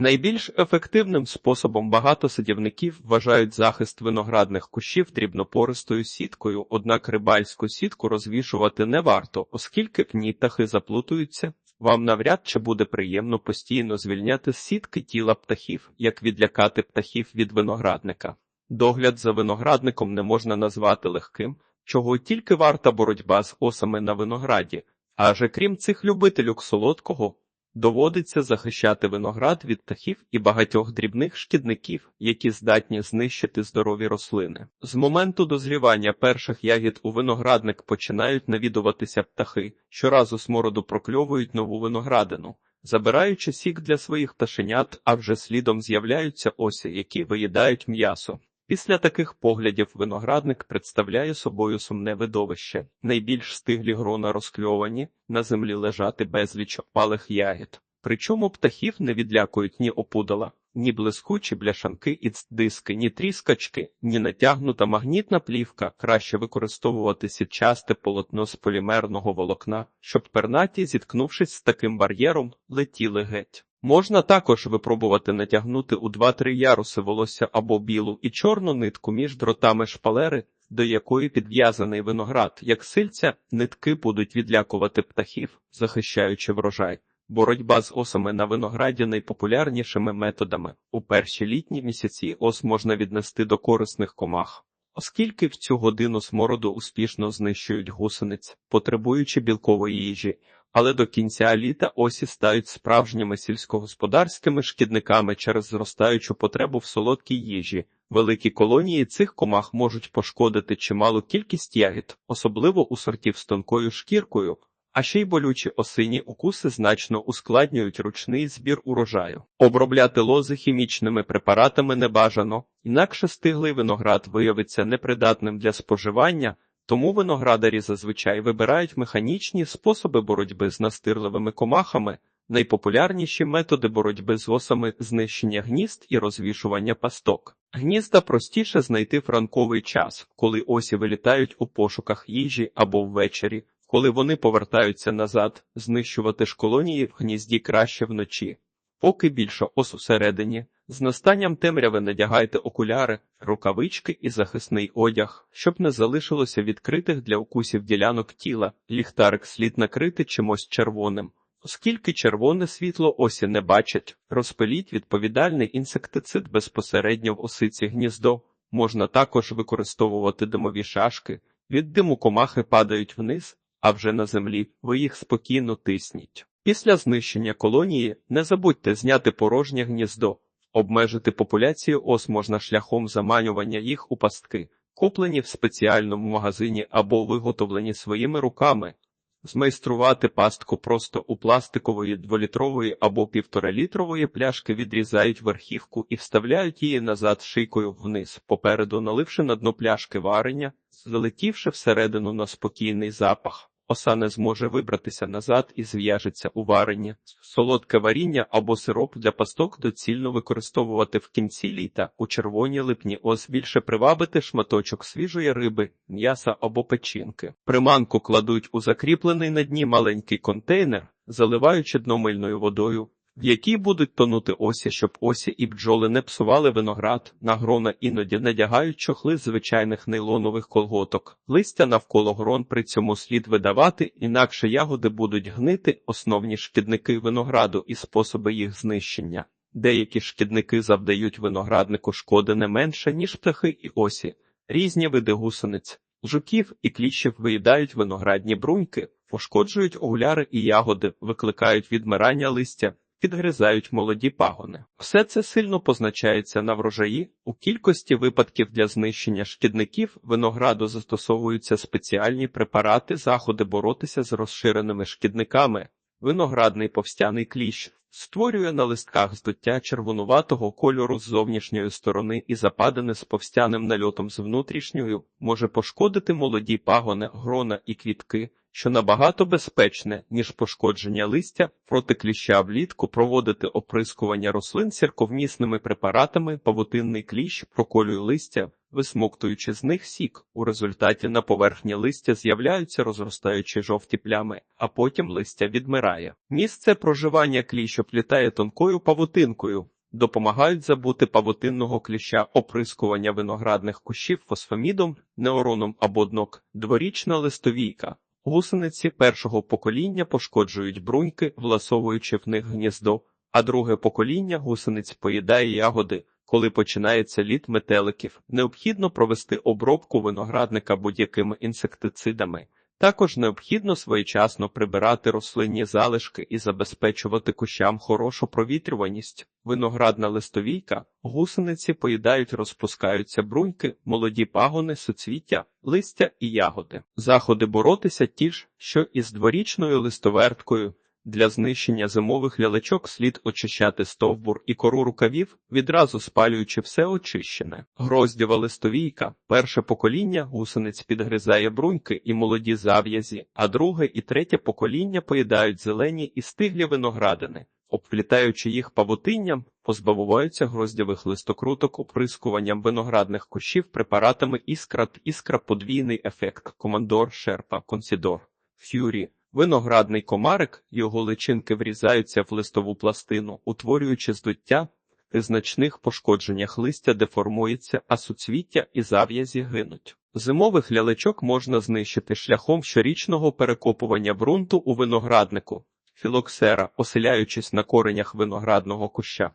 Найбільш ефективним способом багато садівників вважають захист виноградних кущів дрібнопористою сіткою, однак рибальську сітку розвішувати не варто, оскільки в ній птахи заплутуються. Вам навряд чи буде приємно постійно звільняти з сітки тіла птахів, як відлякати птахів від виноградника. Догляд за виноградником не можна назвати легким, чого тільки варта боротьба з осами на винограді. Адже крім цих любителів солодкого, доводиться захищати виноград від птахів і багатьох дрібних шкідників, які здатні знищити здорові рослини. З моменту дозрівання перших ягід у виноградник починають навідуватися птахи, щоразу смороду прокльовують нову виноградину. Забираючи сік для своїх пташенят, а вже слідом з'являються осі, які виїдають м'ясо. Після таких поглядів виноградник представляє собою сумне видовище. Найбільш стиглі грона розкльовані, на землі лежати безліч опалих ягід. Причому птахів не відлякують ні опудала, ні блискучі бляшанки і диски, ні тріскачки, ні натягнута магнітна плівка. Краще використовувати сітчасте полотно з полімерного волокна, щоб пернаті, зіткнувшись з таким бар'єром, летіли геть. Можна також випробувати натягнути у 2-3 яруси волосся або білу і чорну нитку між дротами шпалери, до якої підв'язаний виноград, як сильця, нитки будуть відлякувати птахів, захищаючи врожай. Боротьба з осами на винограді найпопулярнішими методами. У перші літні місяці ос можна віднести до корисних комах. Оскільки в цю годину смороду успішно знищують гусениць, потребуючи білкової їжі, але до кінця літа осі стають справжніми сільськогосподарськими шкідниками через зростаючу потребу в солодкій їжі. Великі колонії цих комах можуть пошкодити чималу кількість ягід, особливо у сортів з тонкою шкіркою, а ще й болючі осині укуси значно ускладнюють ручний збір урожаю. Обробляти лози хімічними препаратами не бажано, інакше стиглий виноград виявиться непридатним для споживання. Тому виноградарі зазвичай вибирають механічні способи боротьби з настирливими комахами, найпопулярніші методи боротьби з осами знищення гнізд і розвішування пасток. Гнізда простіше знайти в ранковий час, коли осі вилітають у пошуках їжі або ввечері, коли вони повертаються назад, знищувати ж колонії в гнізді краще вночі. Поки більше ос усередині, з настанням темряви надягайте окуляри, рукавички і захисний одяг, щоб не залишилося відкритих для укусів ділянок тіла, ліхтарик слід накрити чимось червоним. Оскільки червоне світло осі не бачать, розпиліть відповідальний інсектицид безпосередньо в осиці гніздо, можна також використовувати димові шашки, від диму комахи падають вниз, а вже на землі. Ви їх спокійно тисніть. Після знищення колонії не забудьте зняти порожнє гніздо, обмежити популяцію ос можна шляхом заманювання їх у пастки, куплені в спеціальному магазині або виготовлені своїми руками, змайструвати пастку просто у пластикової дволітрової або півторалітрової пляшки відрізають верхівку і вставляють її назад шийкою вниз, попереду наливши на дно пляшки варення, залетівши всередину на спокійний запах. Оса не зможе вибратися назад і зв'яжеться у варення. Солодке варіння або сироп для пасток доцільно використовувати в кінці літа у червоні липні ос більше привабити шматочок свіжої риби, м'яса або печінки. Приманку кладуть у закріплений на дні маленький контейнер, заливаючи дно мильною водою в якій будуть тонути осі, щоб осі і бджоли не псували виноград, на грона іноді надягають чохли звичайних нейлонових колготок. Листя навколо грон при цьому слід видавати, інакше ягоди будуть гнити, основні шкідники винограду і способи їх знищення. Деякі шкідники завдають винограднику шкоди не менше, ніж птахи і осі, різні види гусениць. Жуків і кліщів виїдають виноградні бруньки, пошкоджують оуляри і ягоди, викликають відмирання листя, підгризають молоді пагони. Все це сильно позначається на врожаї. У кількості випадків для знищення шкідників винограду застосовуються спеціальні препарати, заходи боротися з розширеними шкідниками. Виноградний повстяний кліщ створює на листках здуття червонуватого кольору з зовнішньої сторони і западини з повстяним нальотом з внутрішньою, може пошкодити молоді пагони, грона і квітки що набагато безпечне, ніж пошкодження листя, проти кліща влітку проводити оприскування рослин сірковмісними препаратами, павутинний кліщ проколює листя, висмоктуючи з них сік. У результаті на поверхні листя з'являються розростаючі жовті плями, а потім листя відмирає. Місце проживання кліщ оплітає тонкою павутинкою. Допомагають забути павутинного кліща оприскування виноградних кущів фосфамідом, неороном або днок, дворічна листовійка. Гусениці першого покоління пошкоджують бруньки, власовуючи в них гніздо, а друге покоління гусениць поїдає ягоди. Коли починається літ метеликів, необхідно провести обробку виноградника будь-якими інсектицидами. Також необхідно своєчасно прибирати рослинні залишки і забезпечувати кущам хорошу провітрюваність. Виноградна листовійка, гусениці поїдають, розпускаються бруньки, молоді пагони, суцвіття, листя і ягоди. Заходи боротися ті ж, що і з дворічною листоверткою. Для знищення зимових лялечок слід очищати стовбур і кору рукавів, відразу спалюючи все очищене. Гроздєва листовійка. Перше покоління гусениць підгризає бруньки і молоді зав'язі, а друге і третє покоління поїдають зелені і стиглі виноградини. Обплітаючи їх павутинням, позбавляються гроздєвих листокруток оприскуванням виноградних кущів препаратами іскра, іскра подвійний ефект, командор, шерпа, консідор, фюрі. Виноградний комарик, його личинки врізаються в листову пластину, утворюючи здуття, при значних пошкодженнях листя деформується, а суцвіття і зав'язі гинуть. Зимових лялечок можна знищити шляхом щорічного перекопування ґрунту у винограднику, філоксера, оселяючись на коренях виноградного куща.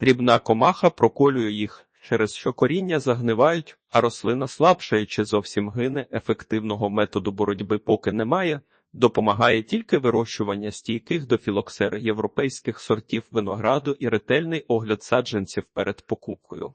Дрібна комаха проколює їх, через що коріння загнивають, а рослина слабшає чи зовсім гине, ефективного методу боротьби поки немає, допомагає тільки вирощування стійких до філоксери європейських сортів винограду і ретельний огляд саджанців перед покупкою.